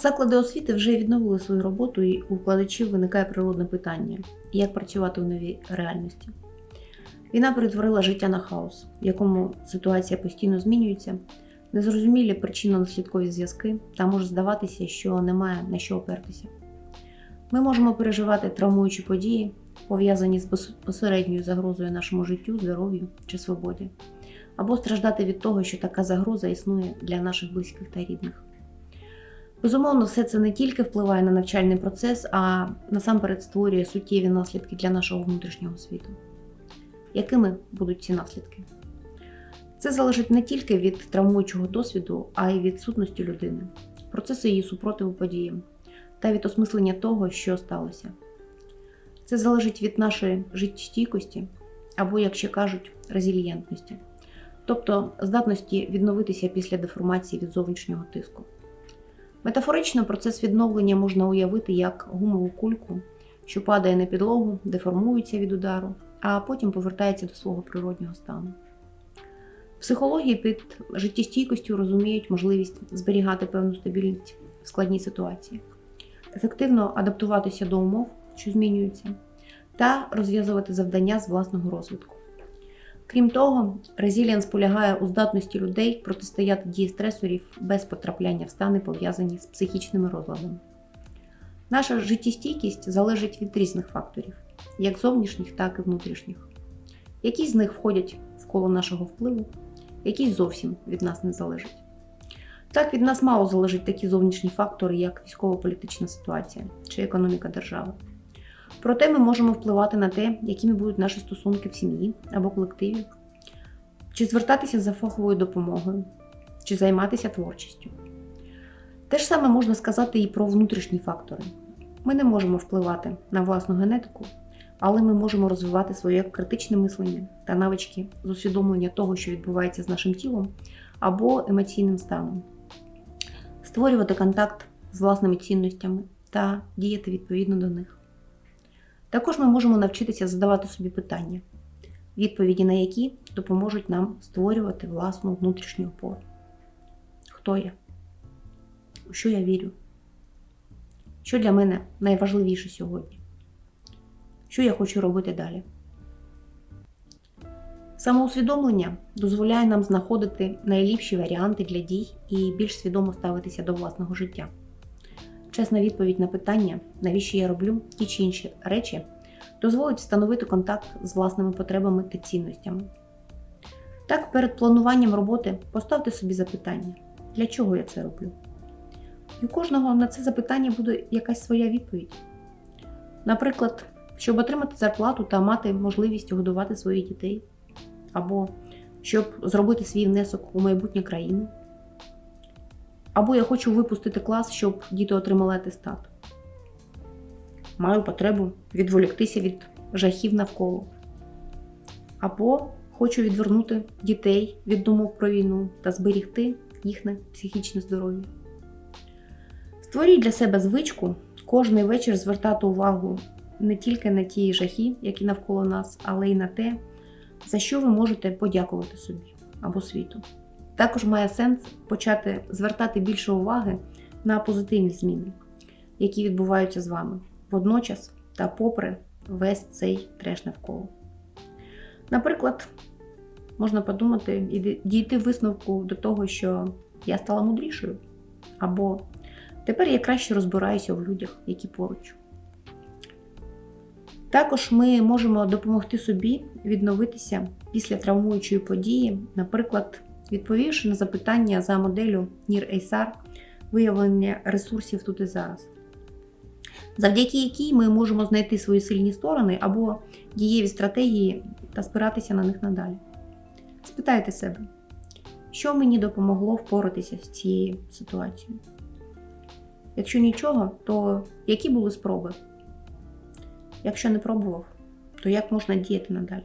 Заклади освіти вже відновили свою роботу, і у вкладачів виникає природне питання: як працювати в новій реальності. Війна перетворила життя на хаос, в якому ситуація постійно змінюється, незрозумілі причинно-наслідкові зв'язки, та може здаватися, що немає на що опертися. Ми можемо переживати травмуючі події, пов'язані з безпосередньою загрозою нашому життю, здоров'ю чи свободі, або страждати від того, що така загроза існує для наших близьких та рідних. Безумовно, все це не тільки впливає на навчальний процес, а насамперед створює суттєві наслідки для нашого внутрішнього світу. Якими будуть ці наслідки? Це залежить не тільки від травмуючого досвіду, а й від сутності людини, процесу її супротиву подіям та від осмислення того, що сталося. Це залежить від нашої життєстійкості або, як ще кажуть, резильєнтності, тобто здатності відновитися після деформації від зовнішнього тиску. Метафорично процес відновлення можна уявити як гумову кульку, що падає на підлогу, деформується від удару, а потім повертається до свого природнього стану. Психології під життєстійкістю розуміють можливість зберігати певну стабільність в складній ситуації, ефективно адаптуватися до умов, що змінюються, та розв'язувати завдання з власного розвитку. Крім того, резиліанс полягає у здатності людей протистояти дії стресорів без потрапляння в стани, пов'язані з психічними розладами. Наша життєстійкість залежить від різних факторів, як зовнішніх, так і внутрішніх. Якісь з них входять в коло нашого впливу, якісь зовсім від нас не залежать. Так, від нас мало залежать такі зовнішні фактори, як військово-політична ситуація чи економіка держави. Проте ми можемо впливати на те, якими будуть наші стосунки в сім'ї або колективі, чи звертатися за фаховою допомогою, чи займатися творчістю. Те ж саме можна сказати і про внутрішні фактори. Ми не можемо впливати на власну генетику, але ми можемо розвивати своє критичне мислення та навички з усвідомлення того, що відбувається з нашим тілом або емоційним станом, створювати контакт з власними цінностями та діяти відповідно до них. Також ми можемо навчитися задавати собі питання, відповіді на які допоможуть нам створювати власну внутрішню опору. Хто я? У що я вірю? Що для мене найважливіше сьогодні? Що я хочу робити далі? Самоусвідомлення дозволяє нам знаходити найліпші варіанти для дій і більш свідомо ставитися до власного життя. Чесна відповідь на питання, навіщо я роблю ті чи інші речі, дозволить встановити контакт з власними потребами та цінностями. Так, перед плануванням роботи поставте собі запитання, для чого я це роблю? І у кожного на це запитання буде якась своя відповідь. Наприклад, щоб отримати зарплату та мати можливість годувати своїх дітей, або щоб зробити свій внесок у майбутнє країни. Або я хочу випустити клас, щоб діти отримали атестат. Маю потребу відволіктися від жахів навколо. Або хочу відвернути дітей від думок про війну та зберігти їхнє психічне здоров'я. Створіть для себе звичку кожний вечір звертати увагу не тільки на ті жахи, які навколо нас, але й на те, за що ви можете подякувати собі або світу. Також має сенс почати звертати більше уваги на позитивні зміни, які відбуваються з вами водночас та попри весь цей треш навколо. Наприклад, можна подумати і дійти висновку до того, що я стала мудрішою, або тепер я краще розбираюся в людях, які поруч. Також ми можемо допомогти собі відновитися після травмуючої події, наприклад, відповівши на запитання за моделлю Нір Ейсар виявлення ресурсів тут і зараз, завдяки якій ми можемо знайти свої сильні сторони або дієві стратегії та спиратися на них надалі. Спитайте себе, що мені допомогло впоратися з цією ситуацією? Якщо нічого, то які були спроби? Якщо не пробував, то як можна діяти надалі?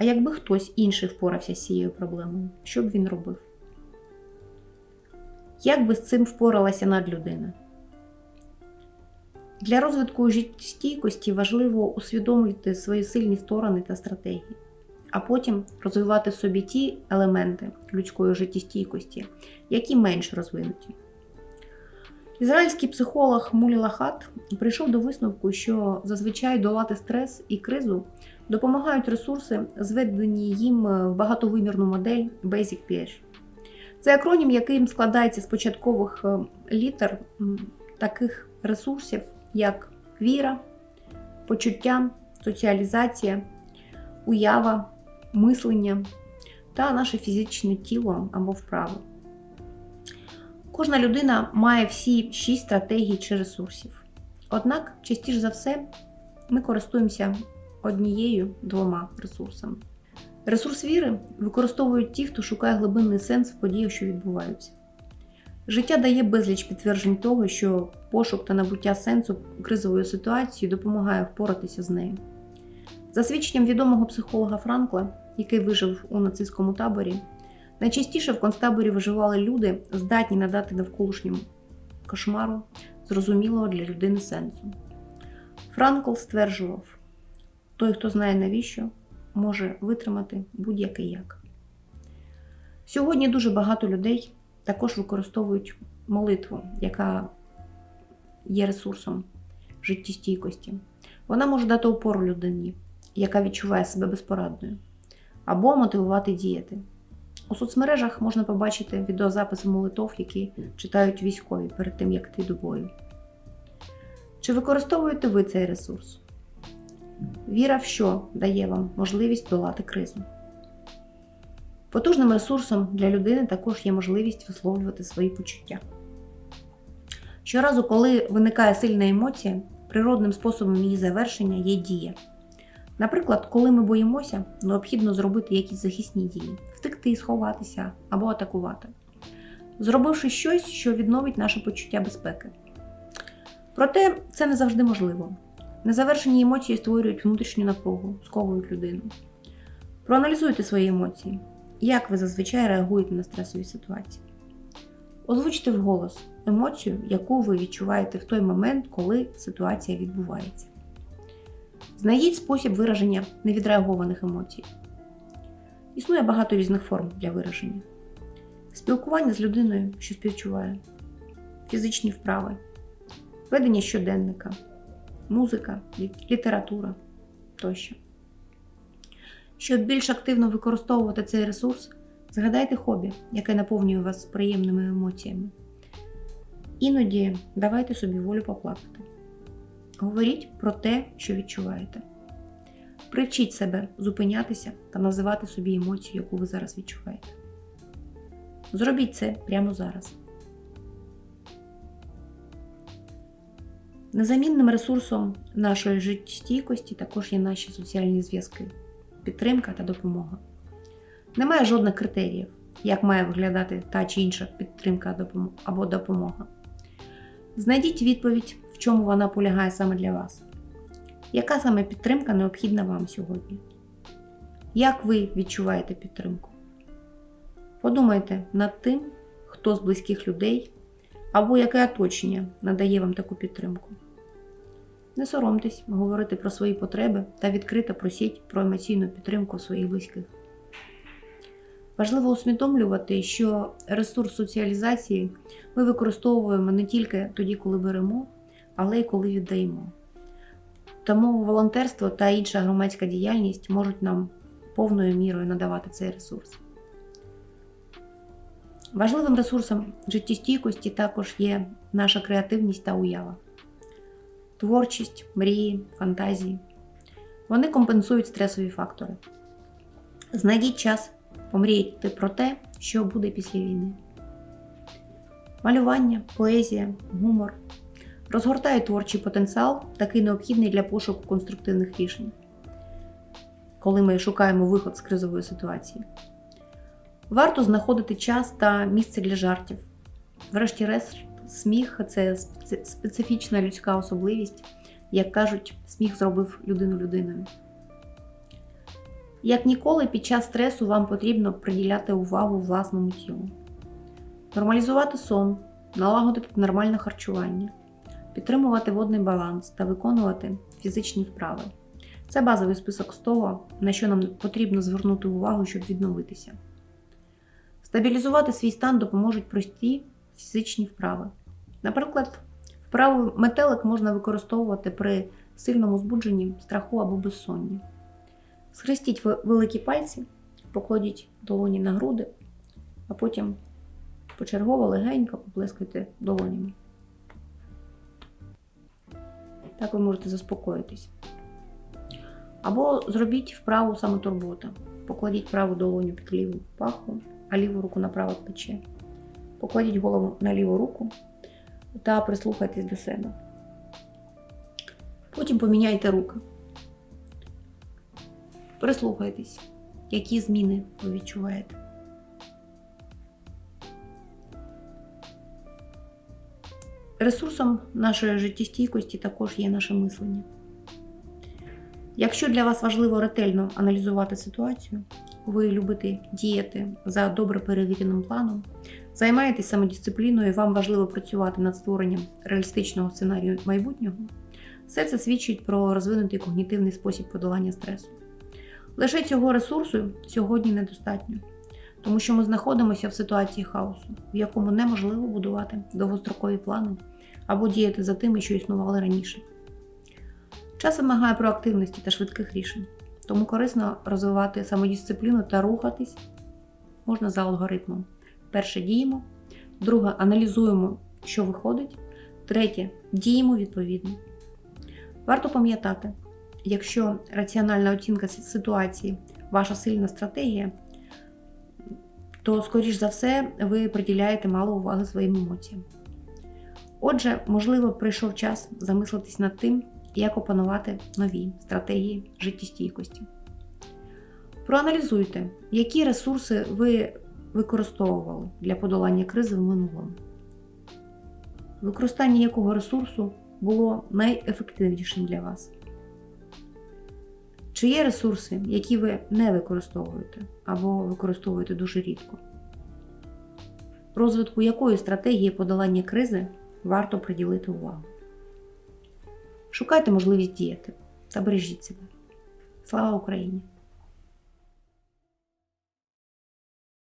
А якби хтось інший впорався з цією проблемою, що б він робив? Як би з цим впоралася надлюдина? Для розвитку життєстійкості важливо усвідомлювати свої сильні сторони та стратегії, а потім розвивати в собі ті елементи людської життєстійкості, які менш розвинуті. Ізраїльський психолог Мулі Лахат прийшов до висновку, що зазвичай долати стрес і кризу допомагають ресурси, зведені їм в багатовимірну модель Basic PH. Це акронім, який складається з початкових е, літер таких ресурсів, як віра, почуття, соціалізація, уява, мислення та наше фізичне тіло або вправи. Кожна людина має всі шість стратегій чи ресурсів. Однак, частіше за все, ми користуємося однією двома ресурсами. Ресурс віри використовують ті, хто шукає глибинний сенс в подіях, що відбуваються. Життя дає безліч підтверджень того, що пошук та набуття сенсу кризової ситуації допомагає впоратися з нею. За свідченням відомого психолога Франкла, який вижив у нацистському таборі, найчастіше в концтаборі виживали люди, здатні надати навколишньому кошмару зрозумілого для людини сенсу. Франкл стверджував: той, хто знає навіщо, може витримати будь-який як. Сьогодні дуже багато людей також використовують молитву, яка є ресурсом життєстійкості. Вона може дати опору людині, яка відчуває себе безпорадною, або мотивувати діяти. У соцмережах можна побачити відеозаписи молитов, які читають військові перед тим, як йти до бою. Чи використовуєте ви цей ресурс? Віра в що дає вам можливість долати кризу. Потужним ресурсом для людини також є можливість висловлювати свої почуття. Щоразу, коли виникає сильна емоція, природним способом її завершення є дія. Наприклад, коли ми боїмося, необхідно зробити якісь захисні дії, втекти, сховатися або атакувати, зробивши щось, що відновить наше почуття безпеки. Проте це не завжди можливо. Незавершені емоції створюють внутрішню напругу, сковують людину. Проаналізуйте свої емоції. Як ви зазвичай реагуєте на стресові ситуації? Озвучте вголос емоцію, яку ви відчуваєте в той момент, коли ситуація відбувається. Знайдіть спосіб вираження невідреагованих емоцій. Існує багато різних форм для вираження: спілкування з людиною, що співчуває, фізичні вправи, ведення щоденника, музика, література тощо. Щоб більш активно використовувати цей ресурс, згадайте хобі, яке наповнює вас приємними емоціями. Іноді давайте собі волю поплакати. Говоріть про те, що відчуваєте. Привчіть себе зупинятися та називати собі емоцію, яку ви зараз відчуваєте. Зробіть це прямо зараз. Незамінним ресурсом нашої життєстійкості також є наші соціальні зв'язки, підтримка та допомога. Немає жодних критеріїв, як має виглядати та чи інша підтримка або допомога. Знайдіть відповідь, в чому вона полягає саме для вас. Яка саме підтримка необхідна вам сьогодні? Як ви відчуваєте підтримку? Подумайте над тим, хто з близьких людей або яке оточення надає вам таку підтримку. Не соромтесь говорити про свої потреби та відкрито просіть про емоційну підтримку своїх близьких. Важливо усвідомлювати, що ресурс соціалізації ми використовуємо не тільки тоді, коли беремо, але й коли віддаємо. Тому волонтерство та інша громадська діяльність можуть нам повною мірою надавати цей ресурс. Важливим ресурсом життєстійкості також є наша креативність та уява, творчість, мрії, фантазії. Вони компенсують стресові фактори. Знайдіть час помріяти про те, що буде після війни. Малювання, поезія, гумор розгортають творчий потенціал, такий необхідний для пошуку конструктивних рішень, коли ми шукаємо виход з кризової ситуації. Варто знаходити час та місце для жартів. Врешті-решт, сміх це специфічна людська особливість, як кажуть, сміх зробив людину людиною. Як ніколи, під час стресу вам потрібно приділяти увагу власному тілу, нормалізувати сон, налагодити нормальне харчування, підтримувати водний баланс та виконувати фізичні вправи. Це базовий список з того, на що нам потрібно звернути увагу, щоб відновитися. Стабілізувати свій стан допоможуть прості фізичні вправи, Наприклад, вправу метелик можна використовувати при сильному збудженні, страху або безсонні. Схрестіть великі пальці, покладіть долоні на груди, а потім почергово легенько поплескайте долонями. Так ви можете заспокоїтись. Або зробіть вправу самотурбота. Покладіть праву долоню під ліву паху, а ліву руку на праве плече. Покладіть голову на ліву руку та прислухайтесь до себе. Потім поміняйте руки. Прислухайтесь, які зміни ви відчуваєте. Ресурсом нашої життєстійкості також є наше мислення. Якщо для вас важливо ретельно аналізувати ситуацію, ви любите діяти за добре перевіреним планом, займаєтесь самодисципліною, вам важливо працювати над створенням реалістичного сценарію майбутнього, все це свідчить про розвинутий когнітивний спосіб подолання стресу. Лише цього ресурсу сьогодні недостатньо, тому що ми знаходимося в ситуації хаосу, в якому неможливо будувати довгострокові плани або діяти за тими, що існували раніше. Час вимагає проактивності та швидких рішень, тому корисно розвивати самодисципліну та рухатись можна за алгоритмом. Перше діємо, друге аналізуємо, що виходить, третє діємо відповідно. Варто пам'ятати, якщо раціональна оцінка ситуації ваша сильна стратегія, то, скоріш за все, ви приділяєте мало уваги своїм емоціям. Отже, можливо, прийшов час замислитись над тим, як опанувати нові стратегії життєстійкості. Проаналізуйте, які ресурси ви використовували для подолання кризи в минулому. Використання якого ресурсу було найефективнішим для вас? Чи є ресурси, які ви не використовуєте або використовуєте дуже рідко? Розвитку якої стратегії подолання кризи варто приділити увагу? Шукайте можливість діяти та бережіть себе. Слава Україні!